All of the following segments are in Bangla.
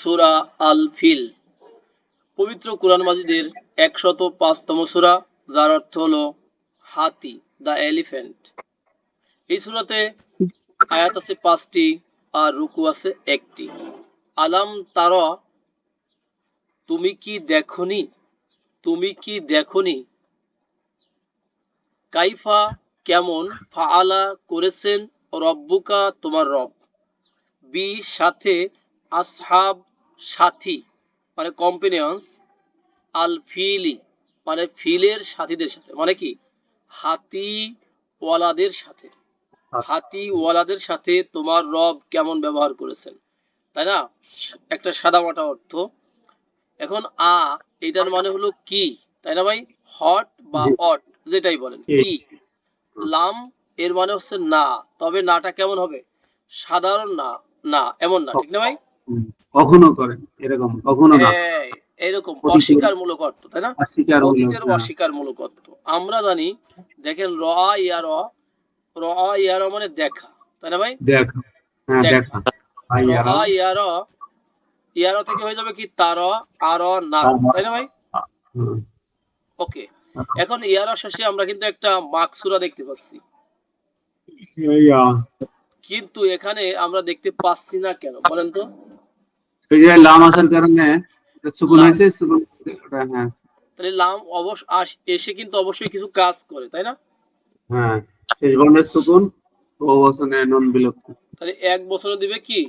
সুরা আল ফিল পবিত্র কোরআন মাজিদের একশত পাঁচতম সুরা, যার অর্থ হলো হাতি, দ্য এলিফ্যান্ট। এই সুরাতে আয়াত আছে পাঁচটি আর রুকু আছে একটি। আলাম তারা, তুমি কি দেখনি? তুমি কি দেখনি? কাইফা কেমন ফাআলা করেছেন রব্বুকা তোমার রব? বি, সাথে আসহাব সাথী মানে কম্পেনিয়ন্স আল ফিলি মানে ফিলের সাথীদের সাথে মানে কি? হাতি ওয়ালাদের সাথে। হাতি ওয়ালাদের সাথে তোমার রব কেমন ব্যবহার করেছেন তাই না? একটা সাদা মাটা অর্থ। এখন আ এটার মানে হলো কি তাই না ভাই? হট বা। অট যেটাই বলেন কি? লাম এর মানে হচ্ছে না তবে নাটা কেমন হবে? সাধারণ না না এমন না ঠিক না ভাই? কখনো করে এরকম কখনো না। এই, এইরকম অতীতের। অস্বীকার মূলক অর্থ তাই না? অতীতের হ্যাঁ। অস্বীকার মূলক অর্থ। আমরা জানি দেখেন র ইয়ার র ইয়ার মানে দেখা তাই না ভাই? দেখ হ্যাঁ দেখা। দেখা। র। ইয়ার ইয়ার থেকে হয়ে যাবে কি? তার আর না তাই না ভাই? ওকে এখন ইয়ার শেষে আমরা কিন্তু একটা মাকসুরা দেখতে পাচ্ছি। কিন্তু এখানে আমরা দেখতে পাচ্ছি না কেন বলেন তো? এই যে লাম আসার কারণে সুকুন হয়েছে সুকুন হ্যাঁ। তাহলে লাম অবশ্য এসে কিন্তু অবশ্যই কিছু কাজ করে তাই না? হ্যাঁ শেষ বর্ণের সুকুন ও বসনে নন বিলুপ্ত। তাহলে এক বছরে দিবে কি?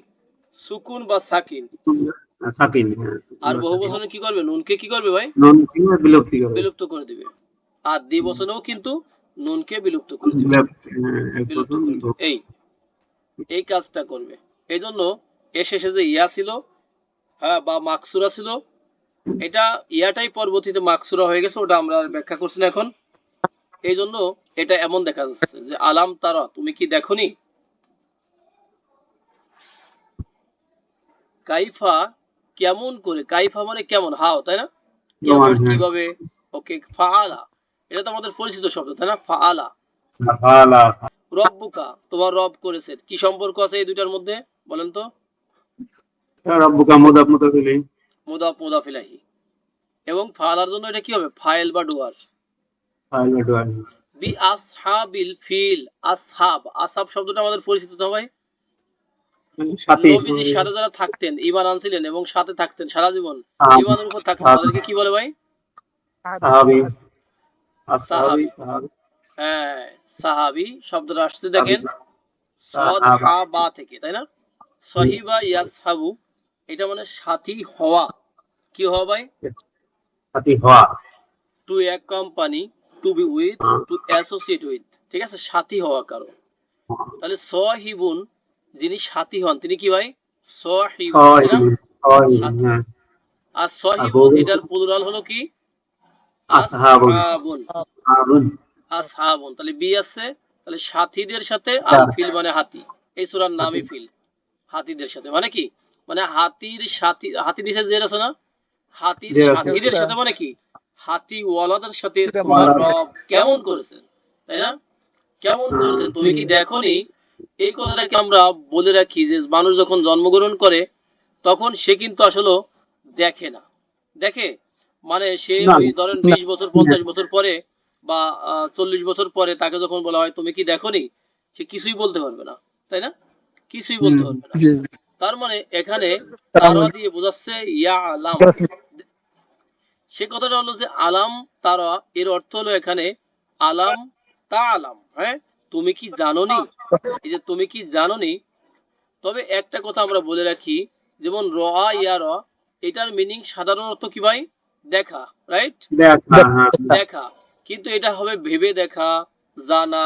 সুকুন বা সাকিন? হ্যাঁ, সাকিন হ্যাঁ। আর বহু বছরে কি করবে? নুনকে কি করবে ভাই? নন কিংবা বিলুপ্তি করে বিলুপ্ত করে দিবে। আর দ্বি বছরেও কিন্তু নুনকে বিলুপ্ত করে দিবে। হ্যাঁ, বিলুপ্ত করে দিবে। এই এই কাজটা করবে। এই জন্য এ শেষে যে ইয়া ছিল হ্যাঁ বা মাকসুরা ছিল। এটা ইয়াটাই পরবর্তীতে মাকসুরা হয়ে গেছে ওটা আমরা ব্যাখ্যা করছি না এখন। এই জন্য এটা এমন দেখা যাচ্ছে যে আলাম তারা তুমি কি দেখনি? কাইফা কেমন করে কাইফা মানে কেমন? হাও তাই না? কেমন হ্যাঁ। কীভাবে? ওকে ফাআলা। এটা তো আমাদের পরিচিত শব্দ তাই না? ফাআলা। ভালা রব্বুকা তোমার রব করেছে। কি সম্পর্ক আছে এই দুইটার মধ্যে বলেন তো? রব্বুকা মুদাফ মুতাফিলি মুদাফ মুদাফ ইলাহি এবং ফালার জন্য এটা কি হবে? ফাইল বা ডুয়ার। ফাইল ডুয়ার। বি আসহাবিল ফিল আসহাব। আসহাব শব্দটা আমাদের পরিচিত না ভাই? নবীজির সাথে যারা থাকতেন ঈমান আনছিলেন এবং সাথে থাকতেন সারা জীবন। ঈমানের উপর থাকতেন তাদেরকে কি বলে ভাই? সাহাবি। সাহাবি। সাহাবি। হ্যাঁ সাহাবি শব্দটা আসছে দেখেন। সাহাবা। থেকে তাই না? সহিবা ইয়াসহাবু এটা মানে সাথী হওয়া। কি হওয়া ভাই? সাথী হওয়া। To accompany to be with হ্যাঁ। টু অ্যাসোসিয়েট উইথ ঠিক আছে? সাথী হওয়া কারও। তাহলে সহিবুন যিনি সাথী হন তিনি কি ভাই? সহিবুন হ্যাঁ। আর সহিবুন এটার প্লুরাল হলো কি? আসহাবুন। আসহাবুন। তাহলে বি আছে তাহলে সাথীদের সাথে আল ফিল মানে হাতি। এই সূরার নামই ফিল হাতিদের সাথে। মানে কি? মানে হাতির সাথী হাতি নিচে জের আছে না? হাতির সাথীদের সাথে মানে কি? হাতি ওয়ালাদের সাথে তোমার রব কেমন করেছেন? তাই না? কেমন করেছেন? তুমি কি দেখোনি এই কথাটাকে আমরা বলে রাখি যে মানুষ যখন জন্মগ্রহণ করে তখন সে কিন্তু আসলে দেখে না। দেখে? মানে সে ওই ধরেন বিশ বছর পঞ্চাশ বছর পরে বা চল্লিশ বছর পরে তাকে যখন বলা হয় তুমি কি দেখোনি সে কিছুই বলতে পারবে না। তাই না? কিছুই বলতে পারবে না। তার মানে এখানে তারা দিয়ে বোঝাচ্ছে ইয়া আলাম। সে কথাটা হলো যে আলাম তারা এর অর্থ হলো এখানে আলাম তা আলাম হ্যাঁ? তুমি কি জানোনি? এই যে তুমি কি জানোনি? তবে একটা কথা আমরা বলে রাখি যেমন র ইয়া র এটার মিনিং সাধারণ অর্থ কি ভাই? দেখা রাইট দেখা হ্যাঁ কিন্তু এটা হবে ভেবে দেখা জানা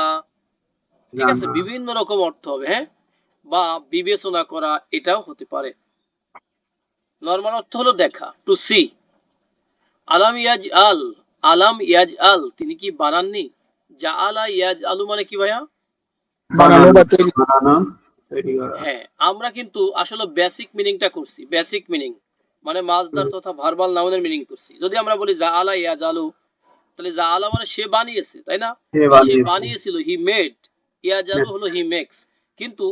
ঠিক আছে? বিভিন্ন রকম অর্থ হবে হ্যাঁ? বা বিবেচনা করা এটাও হতে পারে। নর্মাল অর্থ হলো দেখা টু সি আলাম ইয়াজ আল আলাম ইয়াজ আল তিনি কি বানাননি? যা আলা ইয়াজ আলু মানে কি ভাইয়া? বানানো। বা তৈরি করা। হ্যাঁ আমরা কিন্তু আসলে বেসিক মিনিংটা করছি বেসিক মিনিং মানে মাছদার তথা ভার্বাল নাউনের মিনিং করছি। যদি আমরা বলি যা আলা ইয়াজ আলু তাহলে যা আলা মানে সে বানিয়েছে তাই না? সে সে বানিয়েছিল হি মেড ইয়াজ আলু হলো হি মেক্স কিন্তু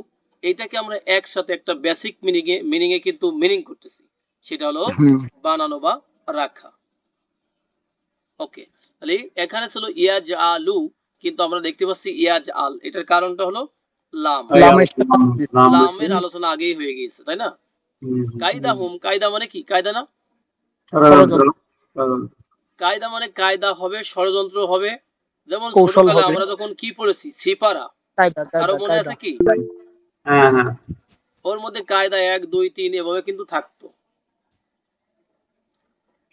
এটাকে আমরা একসাথে একটা বেসিক মিনিং এ মিনিং এ কিন্তু মিনিং করতেছি। সেটা হলো বানানো বা রাখা। ওকে তাহলে এখানে ছিল ইয়াজ আলু কিন্তু আমরা দেখতে পাচ্ছি ইয়াজ আল এটার কারণটা হলো লাম। লামের। আলোচনা আগেই হয়ে গিয়েছে তাই না? কায়দা হুম কায়দা মানে কি? কায়দা না। কায়দা মানে কায়দা হবে ষড়যন্ত্র হবে। যেমন ছোটকালে আমরা যখন কি পড়েছি? সিপারা। আরও মনে আছে কি? হ্যাঁ হ্যাঁ। ওর মধ্যে কায়দা এক দুই তিন এভাবে কিন্তু থাকতো।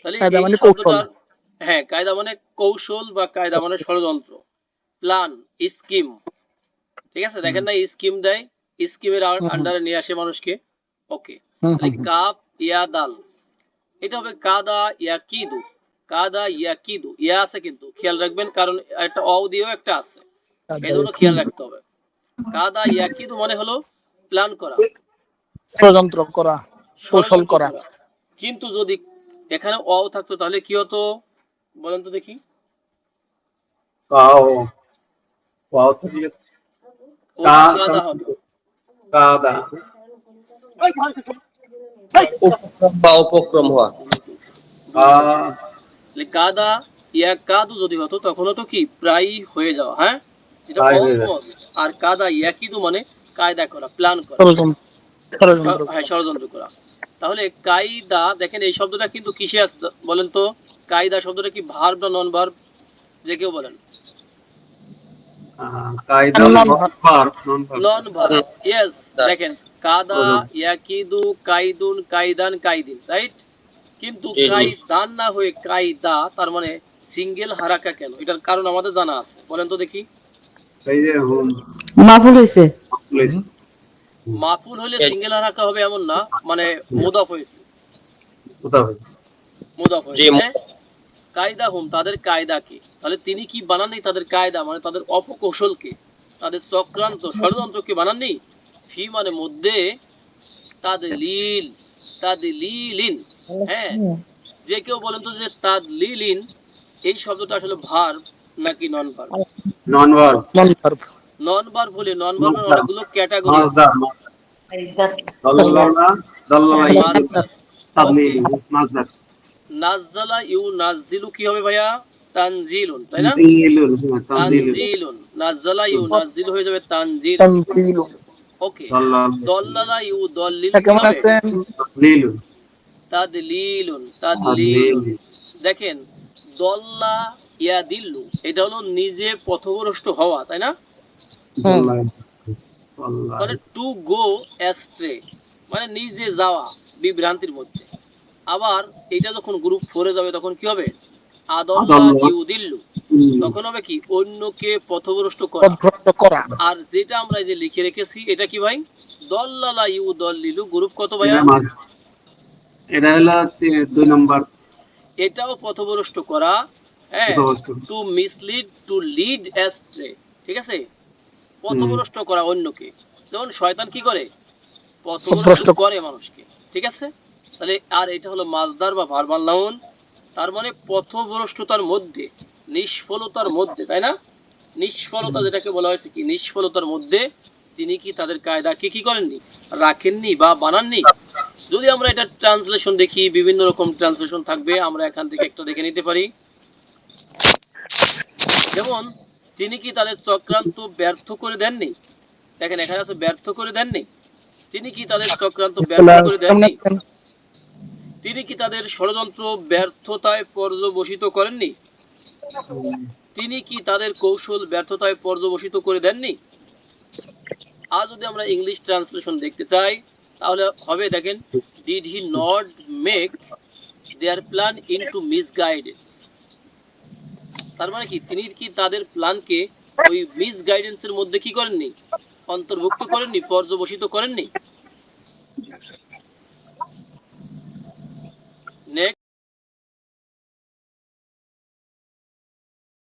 তাহলে এই মানে হ্যাঁ কায়দা মানে কৌশল বা কায়দা মানে ষড়যন্ত্র। প্ল্যান স্কিম ঠিক আছে? দেখেন না স্কিম দেয়। স্কিমের আন্ডারে নিয়ে আসে মানুষকে। ওকে। কাপ ইয়া দাল। এটা হবে কাদা ইয়া ইয়াকিদু কাদা ইয়াকিদু ইয়া আছে কিন্তু। খেয়াল রাখবেন কারণ একটা অ দিয়েও একটা আছে। এই জন্য খেয়াল রাখতে হবে। কাদা ইয়াকিদু মানে হলো প্ল্যান করা। ষড়যন্ত্র করা কৌশল করা। কিন্তু যদি এখানে অ থাকতো তাহলে কি হতো? বলেন তো দেখি। কাও তো কাদা হবে। কাদা। বা উপক্রম হওয়া। কাদা ইয়া কাদু যদি হতো তখন হতো কি প্রায় হয়ে যাওয়া হ্যাঁ? যেটা। অলমোস্ট আর কাদা ইয়াকিদু মানে কায়দা করা প্ল্যান করা। হ্যাঁ ষড়যন্ত্র করা। তাহলে কায়দা দেখেন এই শব্দটা কিন্তু কিসে আছে বলেন তো? কায়দা শব্দটা কি ভার্ব না নন ভার্ব যে কেউ বলেন। নন ভার্ব ইয়েস দেখেন কাদা ইয়াকিদু কাইদুন কাইদান কাইদিন রাইট কিন্তু। কাইদান না হয়ে কায়দা তার মানে সিঙ্গেল হারাকা কেন? এটার কারণ আমাদের জানা আছে। বলেন তো দেখি। এই যে please। হলে সিঙ্গেল হারাকা হবে এমন না মানে মুদাফ? মুদাফ হ্যাঁ? কায়দা হুম তাদের কায়দা কি? তাহলে তিনি কি বানাননি তাদের কায়দা? মানে তাদের অপকৌশলকে তাদের চক্রান্ত ষড়যন্ত্রকে বানাননি? ফি মানে মধ্যে তাদের লীল তাদের লিলিন হ্যাঁ? যে কেউ বলেন তো যে তাদ লিলিন এই শব্দটা আসলে ভার্ব নাকি non verb Non-verb, non verb non verb বলে নন ভার্বের অনেকগুলো ক্যাটাগরি masdar, masdar। দাল্লালা, দাল্লালা, মাসদার তাদলিল, masdar। নাজ্জালা ইউ নাজিলু কি হবে ভাইয়া? তানজিলুন তাই না? তানজিলুন, তানজিলুন। তানজিলুন নাজ্জালা ইউ নাজিল হয়ে যাবে তানজিল। তানজিলু ওকে দল্লালা। ইউ দল্লিল কেমন আছেন? তাদলিলুন, তাদলিলুন তাদলিলুন তাদলিল। দেখেন দল্লা ইয়া দিল্লু এটা হলো নিজে পথভ্রষ্ট হওয়া তাই না? দাল্লাল। মানে টু গো অ্যাস্ট্রে মানে নিজে যাওয়া বিভ্রান্তির মধ্যে। আবার এটা যখন গ্রুপ ফোরে যাবে তখন কি হবে? আদল্লা আদল্লা। তখন হবে কি? অন্যকে পথভ্রষ্ট করা। আর যেটা আমরা যে লিখে রেখেছি এটা কি ভাই? দল্লালা ইউ দল্লিলু গ্রুপ কত ভাইয়া? এটা হলো দুই নম্বর। এটাও পথভ্রষ্ট করা। হ্যাঁ to mislead to lead astray ঠিক আছে? পথভ্রষ্ট করা অন্যকে। যেমন শয়তান কি করে? পথভ্রষ্ট করে মানুষকে ঠিক আছে? তাহলে আর এটা হলো মাজদার বা ভার্বাল নাউন তার মানে পথভ্রষ্টতার মধ্যে নিষ্ফলতার মধ্যে তাই না? নিষ্ফলতা যেটাকে বলা হয়েছে কি? নিষ্ফলতার মধ্যে তিনি কি তাদের কায়দাকে কি করেননি? রাখেননি বা বানাননি? যদি আমরা এটা ট্রান্সলেশন দেখি বিভিন্ন রকম ট্রান্সলেশন থাকবে আমরা এখান থেকে একটা দেখে নিতে পারি। যেমন তিনি কি তাদের চক্রান্ত ব্যর্থ করে দেননি? দেখেন এখানে আছে ব্যর্থ করে দেননি। তিনি কি তাদের চক্রান্ত ব্যর্থ করে দেননি? তিনি কি তাদের ষড়যন্ত্র ব্যর্থতায় পর্যবসিত করেননি? তিনি কি তাদের কৌশল ব্যর্থতায় পর্যবসিত করে দেননি? আর যদি আমরা ইংলিশ ট্রান্সলেশন দেখতে চাই তাহলে হবে দেখেন did he not make their plan into misguidance তার মানে কি? তিনি কি তাদের প্ল্যানকে ওই মিস গাইডেন্সের মধ্যে কি করেননি? অন্তর্ভুক্ত করেননি? পর্যবসিত করেননি?